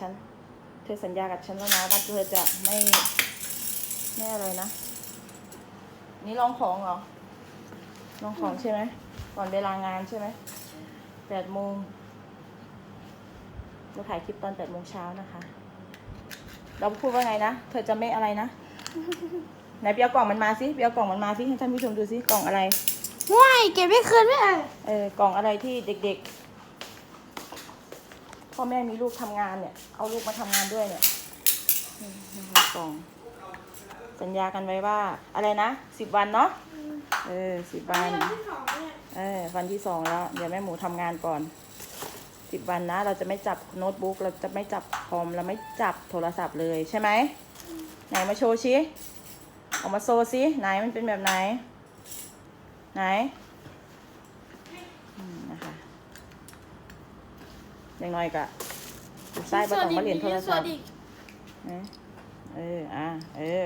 ฉัน เธอสัญญากับฉันแล้วนะว่าเธอจะไม่ไม่อะไรนะ นี่ลองของเหรอ ลองของใช่ไหม ก่อนเวลางานใช่ไหมแปดโมงเราถ่ายคลิปตอนแปดโมงเช้านะคะ เราพูดว่าไงนะ เธอจะไม่อะไรนะ ไหนเปียกล่องมันมาสิเปียกล่องมันมาสิให้ท่านผู้ชมดูสิ กล่องอะไรว้ายเก็บไม่คืนไม่เอ่ยเออกล่องอะไรที่เด็กๆ พ่อแม่มีลูกทำงานเนี่ย เอาลูกมาทำงานด้วยเนี่ยนี่นะคะกล่อง สัญญากันไว้ว่า อะไรนะสิบวันเนาะเออสิบวันที่สองเนี่ยเออวันที่สองแล้ว เดี๋ยวแม่หมูทำงานก่อนสิบวันนะ เราจะไม่จับโน้ตบุ๊กเราจะไม่จับคอมเราไม่จับโทรศัพท์เลยใช่ไหมไหนมาโชว์ชิออกมาโชว์ซิไหนมันเป็นแบบไหน ไหนอืมนะคะ อย่างน้อยกะใส่บ่ต้องมาเรียนโทรศัพท์อีกนะเออ อะ เออ